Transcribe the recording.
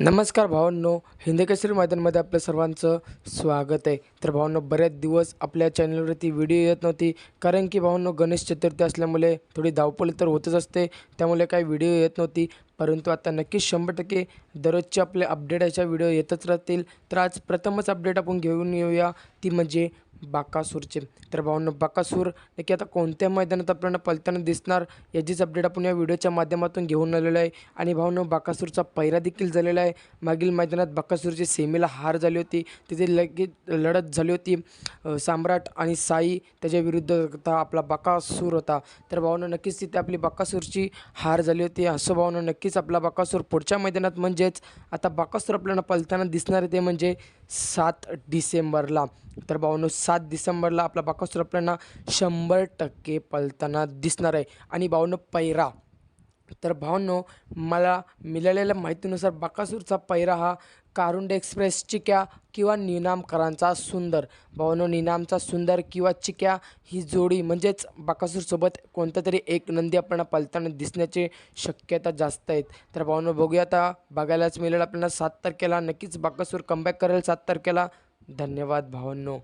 नमस्कार भावांनो हिंदकेसरी मैदानमध्ये आपलं सर्वांचं स्वागत आहे. तर भावांनो बरेच दिवस आपल्या चॅनलवरती व्हिडिओ येत नव्हती कारण की भावांनो गणेश चतुर्थी असल्यामुळे थोडी धावपळ तर होतच असते त्यामुळे काही व्हिडिओ येत नव्हती. परंतु आता नक्कीच शंभर टक्के दररोजचे आपले अपडेटाच्या व्हिडिओ येतच राहतील. तर आज प्रथमच अपडेट आपण घेऊन येऊया. ती म्हणजे बाकासूरचे. तर भावांनो बाकासूर नक्की आता कोणत्या मैदानात आपल्याला पलताना दिसणार याचीच अपडेट आपण या व्हिडिओच्या माध्यमातून घेऊन आलेलो आहे. आणि भावांनो बाकासूरचा पहिरा देखील झालेला आहे. मागील मैदानात बाकासूरची सेमीला हार झाली होती. तिथे लगेच लढत झाली होती. सम्राट आणि साई त्याच्या विरुद्ध होता आपला बाकासूर होता. तर भावांनो नक्कीच तिथे आपली बाकासूरची हार झाली होती. असं भावांनो नक्कीच आपला बाकासूर पुढच्या मैदानात म्हणजेच आता बाकासूर आपल्याला पलताना दिसणार आहे ते म्हणजे सात डिसेंबरला. तर भावांनो सात डिसेंबरला आपला बाकासूर आपल्याला शंभर टक्के पलताना दिसणार आहे. आणि भावांनो पैरा. तर भावांनो मला मिळालेल्या माहितीनुसार बाकासूरचा पैरा हा कारुंड एक्सप्रेस चिक्या किंवा निनामकरांचा सुंदर. भावांनो निनामचा सुंदर किंवा चिक्या ही जोडी म्हणजेच बाकासूरसोबत कोणता तरी एक नंदी आपल्याला पलताना दिसण्याची शक्यता जास्त आहेत. तर भावांनो बघूया आता बघायलाच मिळेल आपल्याला सात तारखेला. नक्कीच बाकासूर कमबॅक करेल सात तारखेला. धन्यवाद भावांनो.